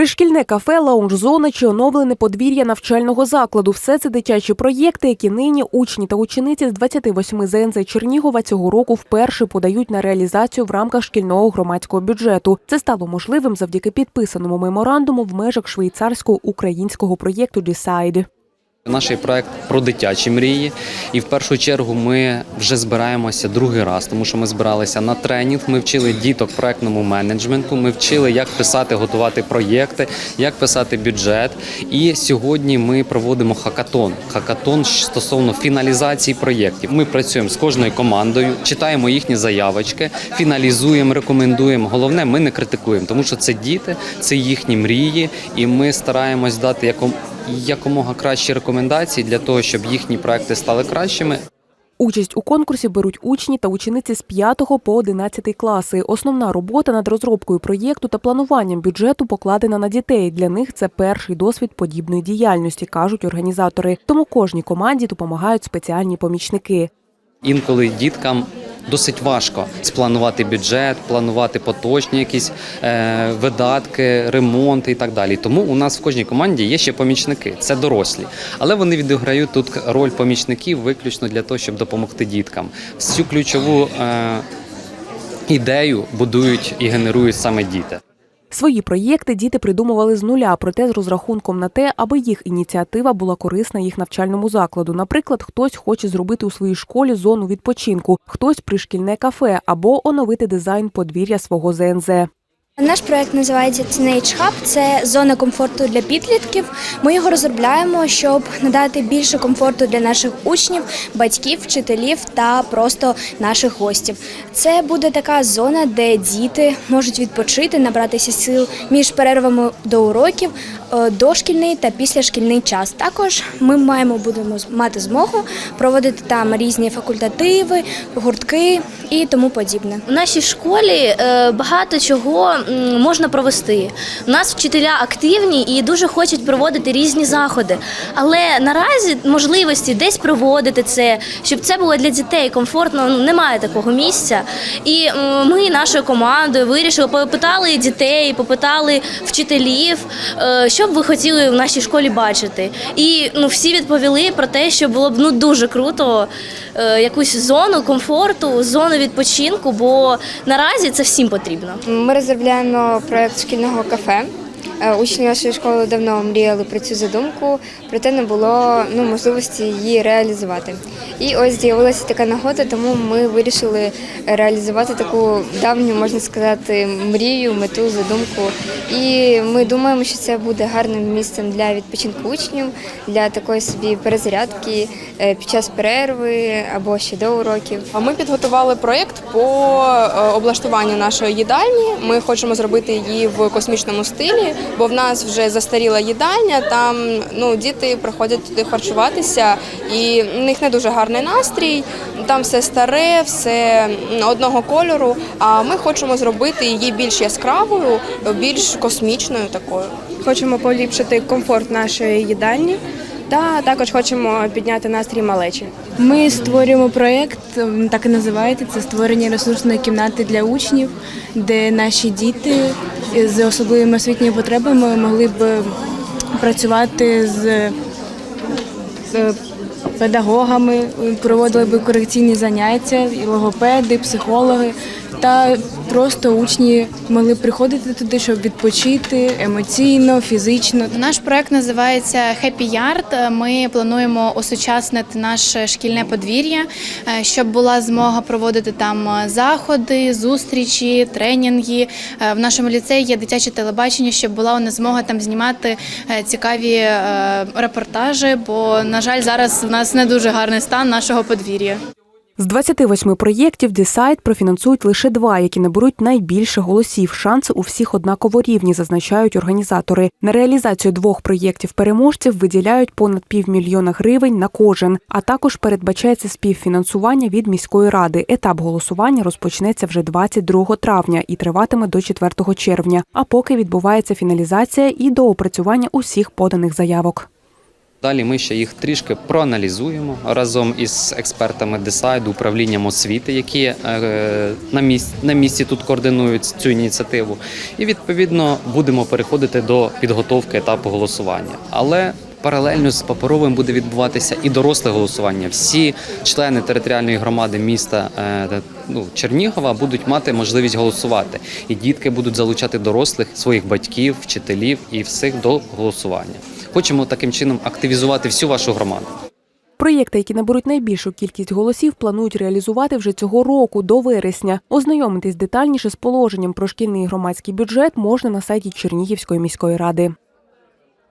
Пришкільне кафе, лаунж-зона чи оновлене подвір'я навчального закладу. Все це дитячі проєкти, які нині учні та учениці з 28 ЗНЗ Чернігова цього року вперше подають на реалізацію в рамках шкільного громадського бюджету. Це стало можливим завдяки підписаному меморандуму в межах швейцарського українського проєкту «Дісайд». Наш проект про дитячі мрії, і в першу чергу ми вже збираємося другий раз, тому що ми збиралися на тренінг. Ми вчили діток проектному менеджменту. Ми вчили, як писати, готувати проєкти, як писати бюджет. І сьогодні ми проводимо хакатон. Хакатон стосовно фіналізації проєктів. Ми працюємо з кожною командою, читаємо їхні заявочки, фіналізуємо, рекомендуємо. Головне, ми не критикуємо, тому що це діти, це їхні мрії, і ми стараємось дати яком якомога кращі рекомендації для того, щоб їхні проекти стали кращими. Участь у конкурсі беруть учні та учениці з 5 по 11 класи. Основна робота над розробкою проєкту та плануванням бюджету покладена на дітей. Для них це перший досвід подібної діяльності, кажуть організатори. Тому кожній команді допомагають спеціальні помічники. Інколи діткам досить важко спланувати бюджет, планувати поточні якісь е, видатки, ремонти і так далі. Тому у нас в кожній команді є ще помічники, це дорослі, але вони відіграють тут роль помічників виключно для того, щоб допомогти діткам. Всю ключову е, ідею будують і генерують саме діти. Свої проєкти діти придумували з нуля, проте з розрахунком на те, аби їх ініціатива була корисна їх навчальному закладу. Наприклад, хтось хоче зробити у своїй школі зону відпочинку, хтось пришкільне кафе або оновити дизайн подвір'я свого ЗНЗ. Наш проект називається Teenage Hub. Це зона комфорту для підлітків. Ми його розробляємо, щоб надати більше комфорту для наших учнів, батьків, вчителів та просто наших гостів. Це буде така зона, де діти можуть відпочити, набратися сил між перервами до уроків, дошкільний та післяшкільний час. Також ми маємо будемо мати змогу проводити там різні факультативи, гуртки і тому подібне. У нашій школі е, багато чого можна провести. У нас вчителя активні і дуже хочуть проводити різні заходи. Але наразі можливості десь проводити це, щоб це було для дітей комфортно, ну немає такого місця. І ми нашою командою вирішили, попитали дітей, попитали вчителів, е, що б ви хотіли в нашій школі бачити. І ну всі відповіли про те, що було б ну дуже круто е, якусь зону комфорту, зону відпочинку, бо наразі це всім потрібно. Ми розробляємо проєкт шкільного кафе. Е, Учні нашої школи давно мріяли про цю задумку, проте не було ну, можливості її реалізувати. І ось з'явилася така нагода, тому ми вирішили реалізувати таку давню, можна сказати, мрію, мету, задумку. І ми думаємо, що це буде гарним місцем для відпочинку учнів, для такої собі перезарядки е, під час перерви або ще до уроків. А Ми підготували проєкт по е, облаштуванню нашої їдальні. Ми хочемо зробити її в космічному стилі, бо в нас вже застаріла їдальня. Там ну діти приходять туди харчуватися, і в них не дуже гарний настрій. Там все старе, все одного кольору. А ми хочемо зробити її більш яскравою, більш космічною такою. Хочемо поліпшити комфорт нашої їдальні та також хочемо підняти настрій малечі. Ми створюємо проєкт, так і називається. Це створення ресурсної кімнати для учнів, де наші діти з особливими освітніми потребами могли б працювати з з педагогами, проводили б корекційні заняття, і логопеди, психологи. Та просто учні могли приходити туди, щоб відпочити емоційно, фізично. Наш проект називається Happy Yard. Ми плануємо осучаснити наше шкільне подвір'я, е, щоб була змога проводити там е, заходи, зустрічі, тренінги. Е, В нашому ліцеї є дитяче телебачення, щоб була у нас змога там знімати цікаві репортажі. Бо, на жаль, зараз в нас не дуже гарний стан нашого подвір'я. З 28 проєктів «Дісайд» профінансують лише два, які наберуть найбільше голосів. Шанси у всіх однаково рівні, зазначають організатори. На реалізацію двох проєктів переможців виділяють понад півмільйона гривень на кожен. А також передбачається співфінансування від міської ради. Етап голосування розпочнеться вже 22 травня і триватиме до 4 червня. А поки відбувається фіналізація і доопрацювання усіх поданих заявок. Далі ми ще їх трішки проаналізуємо разом із експертами десайду, управлінням освіти, які е, на місці, на місці тут координують цю ініціативу. І відповідно будемо переходити до підготовки етапу голосування. Але Паралельно з паперовим буде відбуватися і доросле голосування. Всі члени територіальної громади міста е, ну, Чернігова будуть мати можливість голосувати, і дітки будуть залучати дорослих своїх батьків, вчителів і всіх до голосування. Хочемо таким чином активізувати всю вашу громаду. Проєкти, які наберуть найбільшу кількість голосів, планують реалізувати вже цього року до вересня. Ознайомитись детальніше з положенням про шкільний громадський бюджет можна на сайті Чернігівської міської ради.